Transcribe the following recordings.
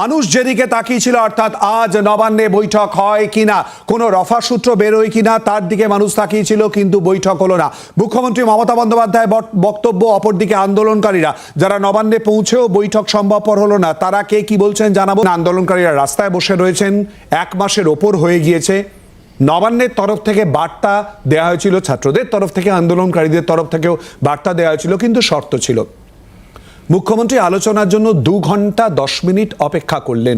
মানুষ যেদিকে তাকিয়েছিল, অর্থাৎ আজ নবান্নে বৈঠক হয় কিনা, কোনো রফা সূত্র বেরোয় কিনা, তার দিকে মানুষ তাকিয়েছিল, কিন্তু বৈঠক হলো না। মুখ্যমন্ত্রী মমতা বন্দ্যোপাধ্যায় বক্তব্য অপরদিকে আন্দোলনকারীরা। যারা নবান্নে পৌঁছেও বৈঠক সম্ভবপর হলো না, তারা কে কি বলছেন জানাব? আন্দোলনকারীরা রাস্তায় বসে রয়েছেন, এক মাসের ওপর হয়ে গিয়েছে। নবান্নের তরফ থেকে বার্তা দেওয়া হয়েছিল, ছাত্রদের তরফ থেকে, আন্দোলনকারীদের তরফ থেকেও বার্তা দেওয়া হয়েছিল, কিন্তু শর্ত ছিল। মুখ্যমন্ত্রী আলোচনার জন্য দু ঘণ্টা দশ মিনিট অপেক্ষা করলেন।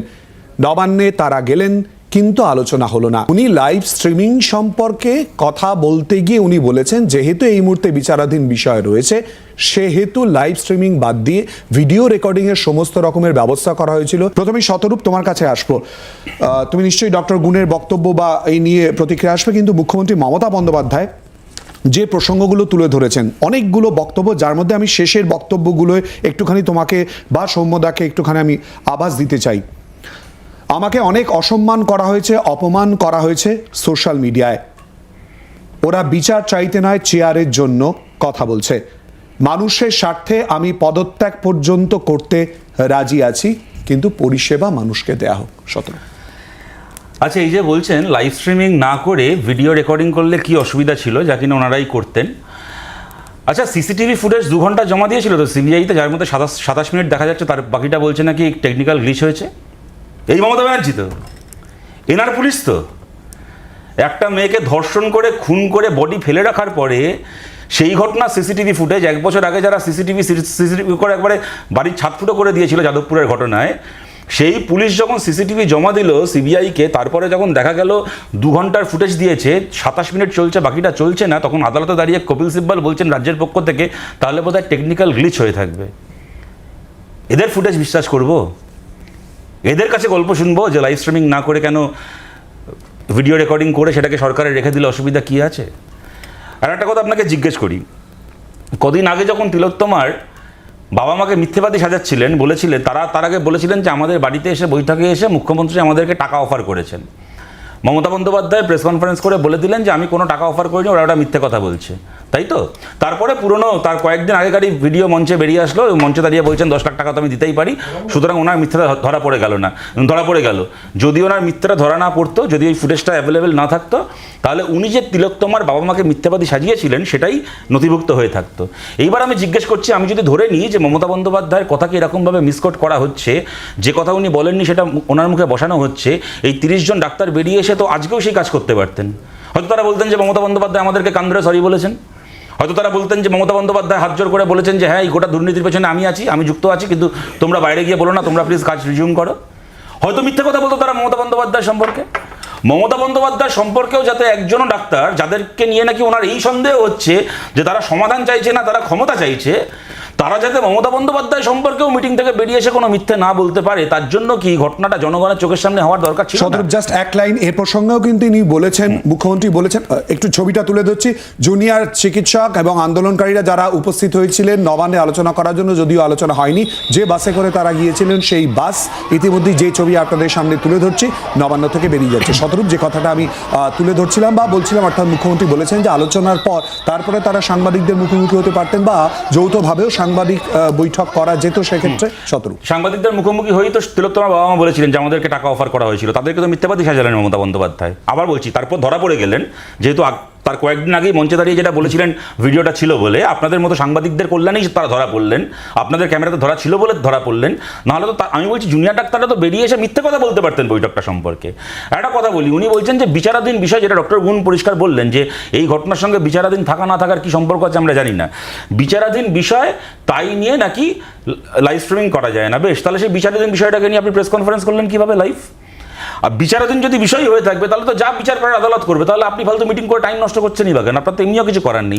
নবান্নে তারা গেলেন, কিন্তু আলোচনা হলো না। উনি লাইভ স্ট্রিমিং সম্পর্কে কথা বলতে গিয়ে উনি বলেছেন, যেহেতু এই মুহূর্তে বিচারাধীন বিষয় রয়েছে, সেহেতু লাইভ স্ট্রিমিং বাদ দিয়ে ভিডিও রেকর্ডিং এর সমস্ত রকমের ব্যবস্থা করা হয়েছিল। প্রথমে শতরূপ তোমার কাছে আসব। তুমি নিশ্চয়ই ডক্টর গুণের বক্তব্য বা এই নিয়ে প্রতিক্রিয়া আসবে, কিন্তু মুখ্যমন্ত্রী মমতা বন্দ্যোপাধ্যায় যে প্রসঙ্গগুলো তুলে ধরেছেন। অনেকগুলো বক্তব্য, যার মধ্যে আমি শেষের বক্তব্যগুলো একটুখানি তোমাকে বা সৌম্যদাকে একটুখানি আমি আভাস দিতে চাই। আমাকে অনেক অসম্মান করা হয়েছে, অপমান করা হয়েছে সোশ্যাল মিডিয়ায়। ওরা বিচার চাইতে নয়, চেয়ারের জন্য কথা বলছে। মানুষের স্বার্থে আমি পদত্যাগ পর্যন্ত করতে রাজি আছি, কিন্তু পরিষেবা মানুষকে দেয়া হোক সতর্ক আচ্ছা এই যে বলছেন লাইভ স্ট্রিমিং না করে ভিডিও রেকর্ডিং করলে কি অসুবিধা ছিল? যা কিনা ওনারাই করতেন। আচ্ছা সিসিটিভি ফুটেজ দু ঘণ্টা জমা দিয়েছিল তো সিবিআইতে, যার মধ্যে সাতাশ সাতাশ মিনিট দেখা যাচ্ছে, তার বাকিটা বলছে নাকি টেকনিক্যাল গ্লিচ হয়েছে? এই মমতা ব্যানার্জি তো। এনার পুলিশ তো। একটা মেয়েকে ধর্ষণ করে, খুন করে বডি ফেলে রাখার পরে সেই ঘটনা সিসিটিভি ফুটেজ এক বছর আগে যারা সিসিটিভি সিসিটিভি করে একবারে বাড়ির ছাদ ফুটো করে দিয়েছিল যাদবপুরের ঘটনায় সেই পুলিশ যখন সিসিটিভি জমা দিল সিবিআইকে, তারপরে যখন দেখা গেল দু ঘণ্টার ফুটেজ দিয়েছে, সাতাশ মিনিট চলছে, বাকিটা চলছে না, তখন আদালতে দাঁড়িয়ে কপিল সিব্বাল বলছেন রাজ্যের পক্ষ থেকে, তাহলে বোধহয় টেকনিক্যাল গ্লিচ হয়ে থাকবে। এদের ফুটেজ বিশ্বাস করব? এদের কাছে গল্প শুনব যে লাইভ স্ট্রিমিং না করে কেন ভিডিও রেকর্ডিং করে সেটাকে সরকারে রেখে দিলে অসুবিধা কী আছে? আর একটা কথা আপনাকে জিজ্ঞেস করি, কদিন আগে যখন তিলোত্তমার বাবা মাকে মিথ্যেবাদী সাজাচ্ছিলেন, বলেছিলেন, তারা তার আগে বলেছিলেন যে আমাদের বাড়িতে এসে, বৈঠকে এসে মুখ্যমন্ত্রী আমাদেরকে টাকা অফার করেছেন। মমতা বন্দ্যোপাধ্যায় প্রেস কনফারেন্স করে বলে দিলেন যে, আমি কোনো টাকা অফার করিনি, ওরা ওটা মিথ্যে কথা বলছে। তাই তো? তারপরে পুরনো, তার কয়েকদিন আগেকারই ভিডিও মঞ্চে বেরিয়ে আসলো, মঞ্চে দাঁড়িয়ে বলছেন, দশ লাখ টাকা তো আমি দিতেই পারি। সুতরাং ওনার মিথ্যাটা ধরা পড়ে গেল না। ধরা পড়ে গেল। যদি ওনার মিথ্যাটা ধরা না পড়তো, যদি ওই ফুটেজটা অ্যাভেলেবেল না থাকতো, তাহলে উনি যে তিলোত্তমার বাবা মাকে মিথ্যাবাদী সাজিয়েছিলেন, সেটাই নথিভুক্ত হয়ে থাকতো। এইবার আমি জিজ্ঞেস করছি, আমি যদি ধরে নিই যে মমতা বন্দ্যোপাধ্যায়ের কথাকে এরকমভাবে মিসকোট করা হচ্ছে, যে কথা উনি বলেননি সেটা ওনার মুখে বসানো হচ্ছে, এই তিরিশ জন ডাক্তার বেরিয়ে এসে তো আজকেও সেই কাজ করতে পারতেন। হয়তো তারা বলতেন যে মমতা বন্দ্যোপাধ্যায় আমাদেরকে কান ধরে সরি বলেছেন। হয়তো তারা বলতেন যে মমতা বন্দ্যোপাধ্যায় হাত জোর করে বলেছেন যে হ্যাঁ এই গোটা দুর্নীতির পেছনে আমি আছি, আমি যুক্ত আছি, কিন্তু তোমরা বাইরে গিয়ে বলো না, তোমরা প্লিজ কাজ রিজিউম করো। হয়তো মিথ্যে কথা বলতো তারা মমতা বন্দ্যোপাধ্যায় সম্পর্কে। মমতা বন্দ্যোপাধ্যায় সম্পর্কেও যাতে একজনও ডাক্তার যাদেরকে নিয়ে নাকি ওনার এই সন্দেহ হচ্ছে যে তারা সমাধান চাইছে না তারা ক্ষমতা চাইছে তারা যাতে মমতা বন্দ্যোপাধ্যায় সম্পর্কেও মিটিং থেকে বেরিয়ে এসে কোনো মিথ্যে না বলতে পারে তার জন্য কি ঘটনাটা জনগণের চোখের সামনে হওয়ার দরকার ছিল? সদর জাস্ট এক লাইন এর প্রসঙ্গেও কিন্তু ইনি বলেছেন মুখ্যমন্ত্রী বলেছেন একটু ছবিটা তুলে ধরছি জুনিয়র চিকিৎসক এবং আন্দোলনকারীরা যারা উপস্থিত হয়েছিলেন নবান্নে আলোচনা করার জন্য যদিও আলোচনা হয়নি যে বাসে করে তারা গিয়েছিলেন সেই বাস ইতিমধ্যেই যে ছবি আপনাদের সামনে তুলে ধরছি নবান্ন থেকে বেরিয়ে যাচ্ছে শতরূপ যে কথাটা আমি তুলে ধরছিলাম বা বলছিলাম অর্থাৎ মুখ্যমন্ত্রী বলেছেন যে আলোচনার পর তারপরে তারা সাংবাদিকদের মুখোমুখি হতে পারতেন বা যৌথভাবেও সাংবাদিক আহ, বৈঠক করা যেত সেক্ষেত্রে শতরূপ। সাংবাদিকদের মুখোমুখি হয়েই তো তিলোত্তমার বাবা মা বলেছিলেন যে আমাদেরকে টাকা অফার করা হয়েছিল। তাদেরকে তো মিথ্যাবাদী সাজালেন মমতা বন্দ্যোপাধ্যায়। আবার বলছি তারপর ধরা পড়ে গেলেন যেহেতু তার কয়েকদিন আগেই মঞ্চে দাঁড়িয়ে যেটা বলেছিলেন, ভিডিওটা ছিল বলে আপনাদের মতো সাংবাদিকদের কল্যাণেই তারা ধরা পড়লেন, আপনাদের ক্যামেরাতে ধরা ছিল বলে ধরা পড়লেন, নাহলে তো আমি বলছি, জুনিয়র ডাক্তাররা তো বেরিয়ে এসে মিথ্যে কথা বলতে পারতেন বৈঠকটা সম্পর্কে। একটা কথা বলি, উনি বলছেন যে বিচারাধীন বিষয় যেটা ডক্টর গুণ পরিষ্কার বললেন যে এই ঘটনার সঙ্গে বিচারাধীন থাকা না থাকার কি সম্পর্ক আছে আমরা জানি না। বিচারাধীন বিষয় তাই নিয়ে নাকি লাইভ স্ট্রিমিং করা যায় না। বেশ, তাহলে সেই বিচারাধীন বিষয়টাকে নিয়ে আপনি প্রেস কনফারেন্স করলেন কীভাবে লাইভ আর বিচারাধীন যদি বিষয় হয়ে থাকবে তাহলে তো যা বিচার করার আদালত করবে তাহলে আপনি ফালতু মিটিং করে টাইম নষ্ট করছেনই বা কেন? আপনার তো এমনিও কিছু করার নেই।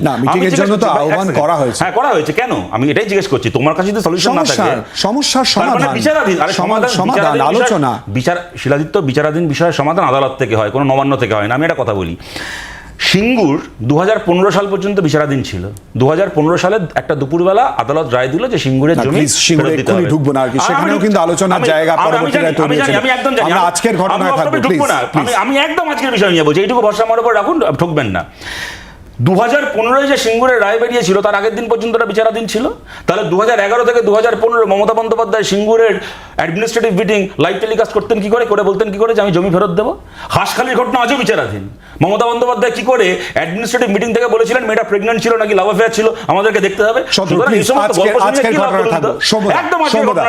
আহ্বান করা হয়েছে। হ্যাঁ করা হয়েছে কেন? আমি এটাই জিজ্ঞেস করছি তোমার কাছে যদি সলিউশন না থাকে সমস্যার মানে সমাধান। বিচারাধীন আরে সমাধান সমাধান আলোচনা। বিচার শিলাদিত্য বিচারাধীন বিষয়ের সমাধান আদালত থেকে হয় কোনো নবান্ন থেকে হয় না আমি এটা কথা বলি। সিঙ্গুর দু হাজার পনেরো সাল পর্যন্ত বিচারাধীন ছিল। দু হাজার পনেরো সালে একটা দুপুরবেলা আদালত রায় দিল যে সিঙ্গুরের জমি ঢুকবো না সেখানেও কিন্তু আলোচনার জায়গা আমি- একদম আজকের ঘটনায় আমি থাকব, ওভাবে ঢুকবো please, না please। আমি- আমি একদম আজকের বিষয় নিয়ে বলছি। এইটুকু ভরসা আমার উপর রাখুন ঠকবেন না। দু হাজার পনেরোয় যে সিঙ্গুরের রায় বেরিয়েছিল তার আগের দিন পর্যন্ত একটা বিচারাধীন ছিল? তাহলে দু হাজার এগারো থেকে দু হাজার পনেরো মমতা বন্দ্যোপাধ্যায় সিঙ্গুরের অ্যাডমিনিস্ট্রেটিভ মিটিং লাইভ টেলিকাস্ট করতেন কি করে? করে বলতেন কি করে যে আমি জমি ফেরত দেবো? হাঁসখালির ঘটনা আজও বিচারাধীন। মমতা বন্দ্যোপাধ্যায় কি করে অ্যাডমিনিস্ট্রেটিভ মিটিং থেকে বলেছিলেন মেয়েটা প্রেগনেন্ট ছিল নাকি লাভ অ্যাফেয়ার ছিল? আমাদেরকে দেখতে হবে। একদম এটা।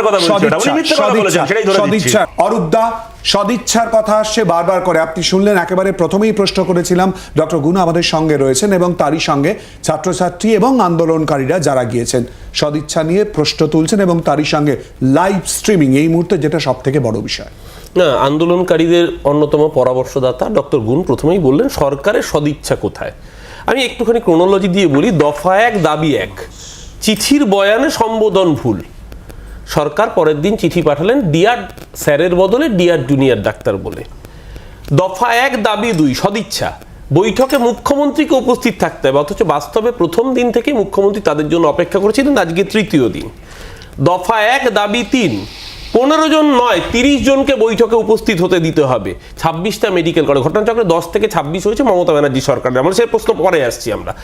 অরূপদা সদিচ্ছার কথা আসছে বারবার করে। আপনি শুনলেন, একেবারে প্রথমেই প্রশ্ন করেছিলাম, ডক্টর গুনা আমাদের সঙ্গে রয়েছেন এবং তারই সঙ্গে ছাত্রছাত্রী এবং আন্দোলনকারীরা যারা গিয়েছেন, সদিচ্ছা নিয়ে প্রশ্ন তুলছেন এবং তারই সঙ্গে লাইভ স্ট্রিমিং এই মুহূর্তে যেটা সব থেকে বড় বিষয়। না, আন্দোলনকারীদের অন্যতম পরামর্শদাতা ডক্টর গুণ প্রথমেই বললেন, সরকারের সদিচ্ছা কোথায়? আমি একটুখানি ক্রোনোলজি দিয়ে বলি, দফা এক, দাবি এক। চিঠির বয়ানে সম্বোধন ভুল। সরকার পরের দিন চিঠি পাঠালেন ডিয়ার স্যারের বদলে ডিয়ার জুনিয়র ডাক্তার বলে। দফা এক, দাবি দুই, সদিচ্ছা। বৈঠকে মুখ্যমন্ত্রীকে উপস্থিত থাকতে হবে, অথচ বাস্তবে প্রথম দিন থেকে মুখ্যমন্ত্রী তাদের জন্য অপেক্ষা করেছিলেন, আজকে তৃতীয় দিন। দফা এক, দাবি তিন, পনেরো জন নয়, তিরিশ জনকে বৈঠকে উপস্থিত হতে দিতে হবে। ছাব্বিশটা মেডিকেল কলেজ ঘটনাচক্রে দশ থেকে ছাব্বিশ হয়েছে মমতা ব্যানার্জি সরকারের। আমরা সেই প্রশ্ন পরে আসছি আমরা।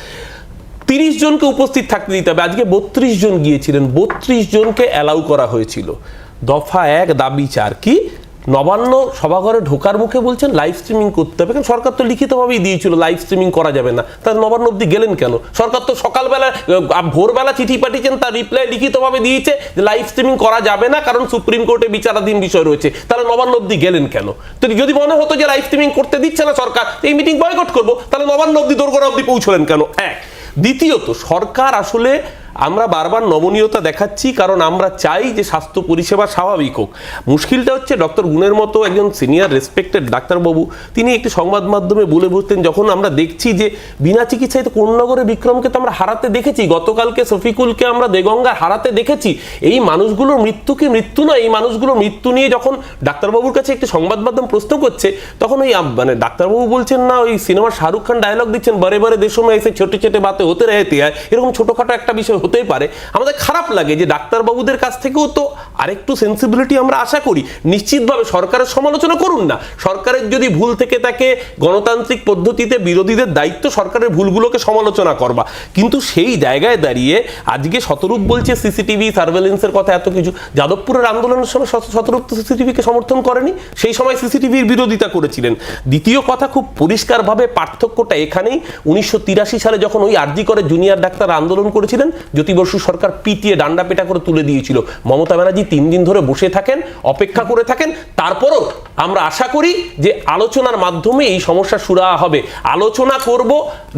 তিরিশ জনকে উপস্থিত থাকতে দিতে হবে। আজকে বত্রিশ জন গিয়েছিলেন, বত্রিশ জনকে অ্যালাউ করা হয়েছিল। দফা এক, দাবি চার। কি? নবান্ন সভাঘরে ঢোকার মুখে বলছেন লাইভ স্ট্রিমিং করতে হবে। কারণ সরকার তো লিখিতভাবেই দিয়েছিল লাইভ স্ট্রিমিং করা যাবে না। তাহলে নবান্ন অব্দি গেলেন কেন? সরকার তো সকালবেলা ভোরবেলা চিঠি পাঠিয়েছেন, তার রিপ্লাই লিখিতভাবে দিয়েছে যে লাইভ স্ট্রিমিং করা যাবে না, কারণ সুপ্রিম কোর্টে বিচারাধীন বিষয় রয়েছে। তাহলে নবান্ন অব্দি গেলেন কেন? তো যদি মনে হতো যে লাইভ স্ট্রিমিং করতে দিচ্ছে না সরকার এই মিটিং বয়কট করব। তাহলে নবান্ন অব্দি দোরগোড়া অব্দি পৌঁছলেন কেন? এক। দ্বিতীয়ত সরকার আসলে আমরা বারবার নমনীয়তা দেখাচ্ছি, কারণ আমরা চাই যে স্বাস্থ্য পরিষেবা স্বাভাবিক হোক। মুশকিলটা হচ্ছে ডক্টর গুণের মতো একজন সিনিয়র রেসপেক্টেড ডাক্তারবাবু, তিনি একটি সংবাদ মাধ্যমে বলে বসতেন, যখন আমরা দেখছি যে বিনা চিকিৎসায় তো কোন্নগরে বিক্রমকে তো আমরা হারাতে দেখেছি, গতকালকে শফিকুলকে আমরা দেগঙ্গা হারাতে দেখেছি। এই মানুষগুলোর মৃত্যু কি মৃত্যু নয়? এই মানুষগুলোর মৃত্যু নিয়ে যখন ডাক্তারবাবুর কাছে একটি সংবাদ মাধ্যম প্রশ্ন করছে, তখন ওই মানে ডাক্তারবাবু বলছেন, না, ওই সিনেমার শাহরুখ খান ডায়লগ দিচ্ছেন, বারে বারে দেশো মে এসে ছোটে ছোটে বাতে হতে রহতে হয় এরকম ছোটোখাটো একটা বিষয় হতেই পারে। আমাদের খারাপ লাগে যে ডাক্তারবাবুদের কাছ থেকেও তো আরেকটু সেন্সিবিলিটি আমরা আশা করি। নিশ্চিতভাবে সরকারের সমালোচনা করুন না। সরকারের যদি ভুল থেকে তাকে গণতান্ত্রিক পদ্ধতিতে বিরোধীদের দায়িত্ব, সরকারের ভুলগুলোকে সমালোচনা করবা। কিন্তু সেই জায়গায় দাঁড়িয়ে আজকে শতরূপ বলছে সিসিটিভি সার্ভেলেন্সের কথা এত কিছু। যাদবপুরের আন্দোলনের সময় শত- শতরূপ তো সিসিটিভিকে সমর্থন করেনি। সেই সময় সিসিটিভির বিরোধিতা করেছিলেন। দ্বিতীয় কথা খুব পরিষ্কারভাবে পার্থক্যটা এখানেই। উনিশশো তিরাশি সালে যখন ওই আরজি করে জুনিয়র ডাক্তার আন্দোলন করেছিলেন জ্যোতি বসু সরকার পিটিয়ে ডান্ডা পেটা করে তুলে দিয়েছিল। মমতা ব্যানার্জি তিন দিন ধরে বসে থাকেন, অপেক্ষা করে থাকেন। তারপরও আমরা আশা করি যে আলোচনার মাধ্যমে এই সমস্যা সুরাহা হবে। আলোচনা করব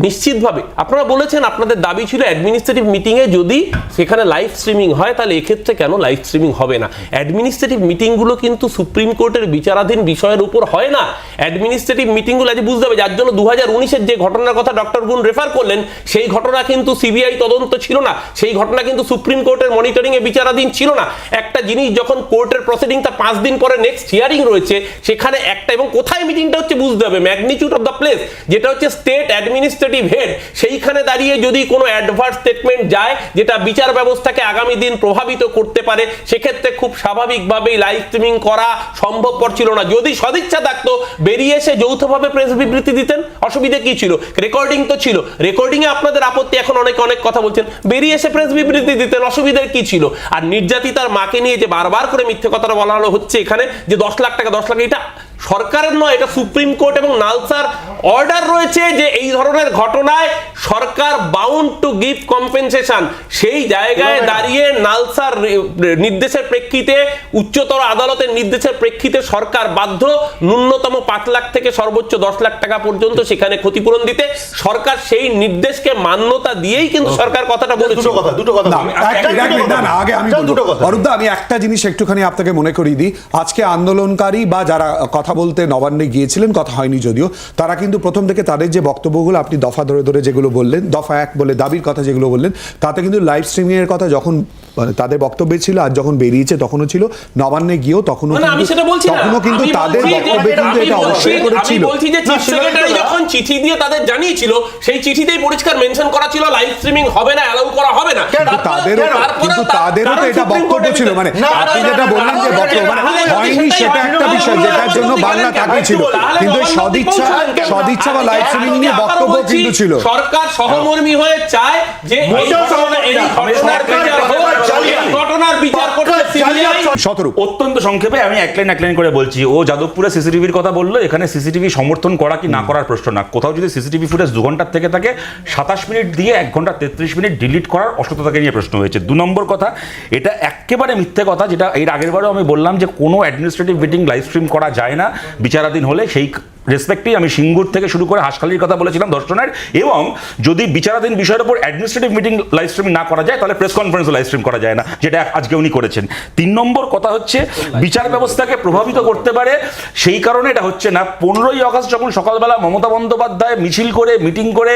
নিশ্চিতভাবে। আপনারা বলেছেন আপনাদের দাবি ছিল অ্যাডমিনিস্ট্রেটিভ মিটিংয়ে যদি সেখানে লাইভ স্ট্রিমিং হয়, তাহলে এক্ষেত্রে কেন লাইভ স্ট্রিমিং হবে না? অ্যাডমিনিস্ট্রেটিভ মিটিংগুলো কিন্তু সুপ্রিম কোর্টের বিচারাধীন বিষয়ের উপর হয় না। অ্যাডমিনিস্ট্রেটিভ মিটিংগুলো আজ বুঝতে হবে, যার জন্য দু হাজার উনিশের যে ঘটনার কথা ডক্টর গুণ রেফার করলেন, সেই ঘটনা কিন্তু সিবিআই তদন্ত ছিল না। সেই ঘটনা কিন্তু সুপ্রিম কোর্টের মনিটরিং এ বিচারাধীন ছিল না। একটা জিনিস যখন কোর্টের প্রসিডিং তার পাঁচ দিন পরে নেক্সট হিয়ারিং রয়েছে, সেখানে একটা এবং কোথায় মিটিংটা হচ্ছে বুঝতে হবে। ম্যাগনিটিউড অফ দ্য প্লেস যেটা হচ্ছে স্টেট অ্যাডমিনিস্ট্রেটিভ হেড সেইখানে দাঁড়িয়ে যদি কোনো অ্যাডভার্স স্টেটমেন্ট যায়, যেটা বিচার ব্যবস্থাকে আগামী দিন প্রভাবিত করতে পারে, সেক্ষেত্রে খুব স্বাভাবিকভাবেই লাইভ স্ট্রিমিং করা সম্ভবপর ছিল না। যদি সদিচ্ছা থাকতো, বেরিয়ে এসে যৌথভাবে প্রেস বিবৃতি দিতেন, অসুবিধা কি ছিল? রেকর্ডিং তো ছিল। রেকর্ডিং এ আপনাদের আপত্তি এখন অনেক অনেক কথা বলছেন। বেরিয়ে এসে প্রেস বিবৃতি দিতেন অসুবিধার কি ছিল? আর নির্যাতিতার মাকে নিয়ে যে বারবার করে মিথ্যে কথাটা বলা হলো হচ্ছে এখানে, যে দশ লাখ টাকা, দশ লাখ, এটা সরকারের নয় এটা সুপ্রিম কোর্ট এবং নালসার অর্ডার রয়েছে যে এই ধরনের ঘটনায় সরকার বাউন্ড টু গিভ কম্পেনসেশন সেই জায়গায় দাঁড়িয়ে নালসার নির্দেশের প্রেক্ষিতে উচ্চতর আদালতের নির্দেশের প্রেক্ষিতে সরকার বাধ্য ন্যূনতম পাঁচ লাখ থেকে সর্বোচ্চ দশ লাখ টাকা পর্যন্ত সেখানে ক্ষতিপূরণ দিতে। সরকার সেই নির্দেশকে মান্যতা দিয়েই কিন্তু সরকার কথাটা বলেছিল। দুটো কথা দুটো কথা আগে আমি একটা দুটো কথা। আমি একটা জিনিস একটুখানি আপনাকে মনে করিয়ে দিই। আজকে আন্দোলনকারী বা যারা কথা বলতে নবান্নে গিয়েছিলেন, কথা হয়নি যদিও, তারা কিন্তু প্রথম থেকে তাদের যে বক্তব্যগুলো আপনি দফা ধরে ধরে যেগুলো বললেন, দফা এক বলে দাবির কথা যেগুলো বললেন, তাতে কিন্তু লাইভ স্ট্রিমিংয়ের কথা যখন তাদের বক্তব্যে ছিল আর যখন বেরিয়েছে তখনও ছিল। নবান্নে গিয়েও তখনও আমি সেটা বলছি তখনও কিন্তু তাদের বক্তব্যে কিন্তু এটা অবশ্যই আমি করেছিল। বলছি যে চিফ সেক্রেটারি যখন চিঠি দিয়ে তাদের জানিয়েছিল সেই চিঠিতেই পরিষ্কার মেনশন করা ছিল লাইভ স্ট্রিমিং হবে না অ্যালাউ করা হবে না। কিন্তু তাদেরও কিন্তু তাদেরও তো এটা বক্তব্য ছিল। মানে আপনি যেটা বললেন যে বক্তব্য মানে হয়নি সেটা একটা বিষয় যেটার জন্য বাংলা তাকিয়ে ছিল। কিন্তু সদিচ্ছা সদিচ্ছা বা লাইভ স্ট্রিমিং নিয়ে বক্তব্য কিন্তু ছিল। সরকার সহমর্মী হয়ে চায় যে এই ঘটনা- এই ঘটনার বিচার হোক। ঘটনার বিচার অত্যন্ত সংক্ষেপে আমি এক লাইন এক লাইন করে বলছি। ও যাদবপুরে সিসিটিভির কথা বলল এখানে সিসিটিভি সমর্থন করা কি না করার প্রশ্ন না? কোথাও যদি সিসিটিভি ফুটেজ দু ঘণ্টার থেকে থাকে সাতাশ মিনিট দিয়ে এক ঘণ্টা তেত্রিশ মিনিট ডিলিট করার অসততাকে নিয়ে প্রশ্ন হয়েছে। দু নম্বর কথা এটা একেবারে মিথ্যে কথা যেটা এর আগের বারেও আমি বললাম যে কোনো অ্যাডমিনিস্ট্রেটিভ মিটিং লাইভ স্ট্রিম করা যায় না। বিচারাধীন হলে সেই রেসপেক্টেই আমি সিঙ্গুর থেকে শুরু করে হাসখালির কথা বলেছিলাম দর্শনের, এবং যদি বিচারাধীন বিষয়ের উপর অ্যাডমিনিস্ট্রেটিভ মিটিং লাইভ স্ট্রিমিং না করা যায়, তাহলে প্রেস কনফারেন্সও লাইভ স্ট্রিম করা যায় না, যেটা আজকে উনি করেছেন। তিন নম্বর কথা হচ্ছে, বিচার ব্যবস্থাকে প্রভাবিত করতে পারে, সেই কারণে এটা হচ্ছে না, পনেরোই আগস্ট যখন সকালবেলা মমতা বন্দ্যোপাধ্যায় মিছিল করে মিটিং করে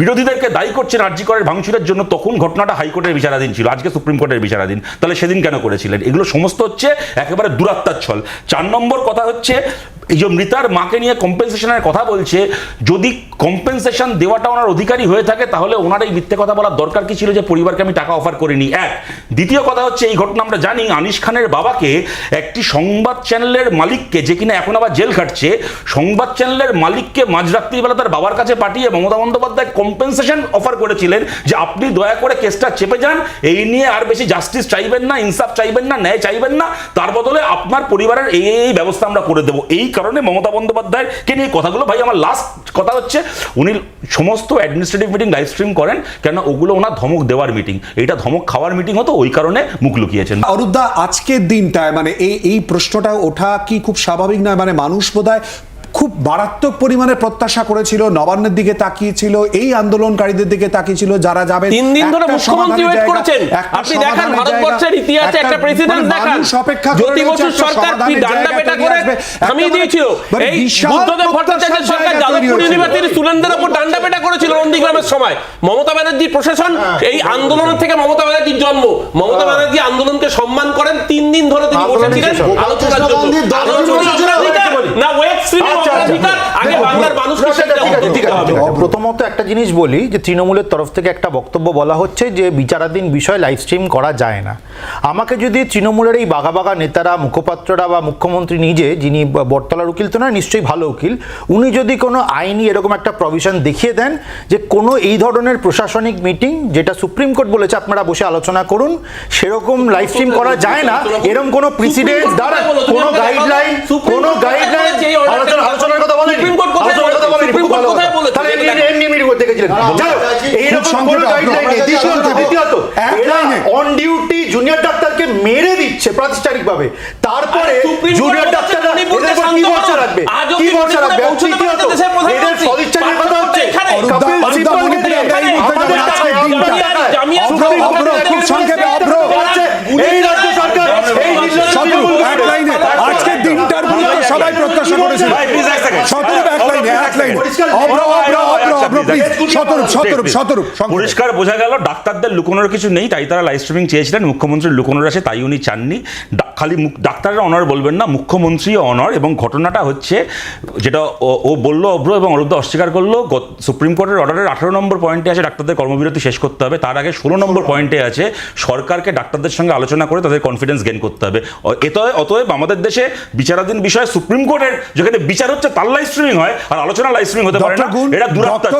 বিরোধীদেরকে দায়ী করছেন আরজি করের ভাঙচুরের জন্য, তখন ঘটনাটা হাইকোর্টের বিচারাধীন ছিল, আজকে সুপ্রিম কোর্টের বিচারাধীন। তাহলে সেদিন কেন করেছিলেন? এগুলো সমস্ত হচ্ছে একেবারে দুরাত্মার ছল চার নম্বর কথা হচ্ছে এই যে মৃতার মাকে নিয়ে কম্পেনসেশনের কথা বলছে, যদি কম্পেনসেশন দেওয়াটা ওনার অধিকারী হয়ে থাকে, তাহলে ওনার এই মিথ্যে কথা বলার দরকার কি ছিল যে পরিবারকে আমি টাকা অফার করিনি? এক। দ্বিতীয় কথা হচ্ছে, এই ঘটনা আমরা জানি, আনিস খানের বাবাকে একটি সংবাদ চ্যানেলের মালিককে, যে কিনা এখন আবার জেল খাটছে, সংবাদ চ্যানেলের মালিককে মাঝরাত্রিবেলা তার বাবার কাছে পাঠিয়ে মমতা বন্দ্যোপাধ্যায় কম্পেনসেশন অফার করেছিলেন যে আপনি দয়া করে কেসটা চেপে যান, এই নিয়ে আর বেশি জাস্টিস চাইবেন না, ইনসাফ চাইবেন না, ন্যায় চাইবেন না, তার বদলে আপনার পরিবারের এই এই ব্যবস্থা আমরা করে দেবো। এই কারণে মমতা বন্দ্যোপাধ্যায়কে নিয়ে কথাগুলো, ভাই আমার লাস্ট কথা হচ্ছে, উনি সমস্ত অ্যাডমিনিস্ট্রেটিভ মিটিং লাইভ স্ট্রিম করেন কেন ওগুলো ওনার ধমক দেওয়ার মিটিং এটা ধমক খাওয়ার মিটিং হতো, ওই কারণে মুখ লুকিয়েছেন। অরুদ্ধা আজকের দিনটায় মানে এই এই প্রশ্নটা ওঠা কি খুব স্বাভাবিক নয়? মানে মানুষ বোধহয় খুব মারাত্মক পরিমাণে প্রত্যাশা করেছিল নবান্নের দিকে তাকিয়েছিল এই আন্দোলনকারীদের দিকে তাকিয়েছিল যারা যাবে তিন দিন ধরে মুখ্যমন্ত্রী ওয়েট করেছেন। আপনি দেখান ভারতবর্ষের ইতিহাসে একটা প্রেসিডেন্ট মানে দেখান। জ্যোতি রয়েছে সরকার কি ডান্ডা পেটা করে। থামিয়ে দিয়েছিল? মানে এই বুদ্ধদেব সরকার যাদবপুর ইউনিভার্সিটির স্টুডেন্টদের উপর ডান্ডা পেটা করেছিল নন্দীগ্রামের সময়। মমতা ব্যানার্জির প্রশাসন এই আন্দোলনের থেকে মমতা ব্যানার্জির জন্ম। মমতা ব্যানার্জি আন্দোলনকে সম্মান করেন তিন দিন ধরে তিনি আন্দোলন বসেছিলেন। আলোচনার জন্য। না ওয়েব স্ট্রিমের আচ্ছা, আচ্ছা। আগে বাংলার মানুষকে প্রথমত একটা জিনিস বলি যে তৃণমূলের তরফ থেকে একটা বক্তব্য বলা হচ্ছে যে বিচারাধীন বিষয় লাইভ স্ট্রিম করা যায় না। আমাকে যদি তৃণমূলের এই বাঘা বাঘা নেতারা মুখপাত্ররা বা মুখ্যমন্ত্রী নিজে যিনি বটতলার উকিল তো নয় নিশ্চয়ই ভালো উকিল উনি যদি কোনো আইনি এরকম একটা প্রভিশন দেখিয়ে দেন যে কোনো এই ধরনের প্রশাসনিক মিটিং যেটা সুপ্রিম কোর্ট বলেছে আপনারা বসে আলোচনা করুন সেরকম লাইভ স্ট্রিম করা যায় না। এরকম কোনো প্রেসিডেন্ট দ্বারা কোনো গাইডলাইন কোনো গাইডলাইন আলোচনার কথা বলেন। সুপ্রিম কোর্ট কথা বলেন। সুপ্রিম কোর্ট কোথায় বলেছে? তাহলে এমনি এমনি এমনি দেখেছিলেন। এইরকম কোনো গাইডলাইন নেই। দ্বিতীয়ত দ্বিতীয়ত এক এরা লাইনে। অন ডিউটি জুনিয়র ডাক্তারকে মেরে দিচ্ছে প্রাতিষ্ঠানিকভাবে। তারপরে জুনিয়র ডাক্তাররা কি ভরসা রাখবে? কি ভরসা রাখবে? তৃতীয়ত? কথা হচ্ছে কপিল সিব্বলকে দিয়ে আমাদের টাকায়, খুব সংক্ষেপে, অভ্র। এই রাজ্য সরকার এই পরিষ্কার বোঝা গেল ডাক্তারদের লুকোনোর কিছু নেই তাই তারা লাইভ স্ট্রিমিং চেয়েছিলেন মুখ্যমন্ত্রীর লুকোনোর আছে তাই উনি চাননি। খালি ডাক্তাররা অনার বলবেন না মুখ্যমন্ত্রী অনর এবং ঘটনাটা হচ্ছে যেটা ও- বলল অভ্র এবং অরুদ্ধ অস্বীকার করল সুপ্রিম কোর্টের অর্ডারের আঠারো নম্বর পয়েন্টে আছে ডাক্তারদের কর্মবিরতি শেষ করতে হবে তার আগে ষোলো নম্বর পয়েন্টে আছে সরকারকে ডাক্তারদের সঙ্গে আলোচনা করে তাদের কনফিডেন্স গেইন করতে হবে। এতএ অতএব আমাদের দেশে বিচারাধীন বিষয়ে সুপ্রিম কোর্টের যেখানে বিচার হচ্ছে তার লাইভ স্ট্রিমিং হয় আর আলোচনা লাইভ স্ট্রিমিং হতে পারে না। এটা দূরত্ব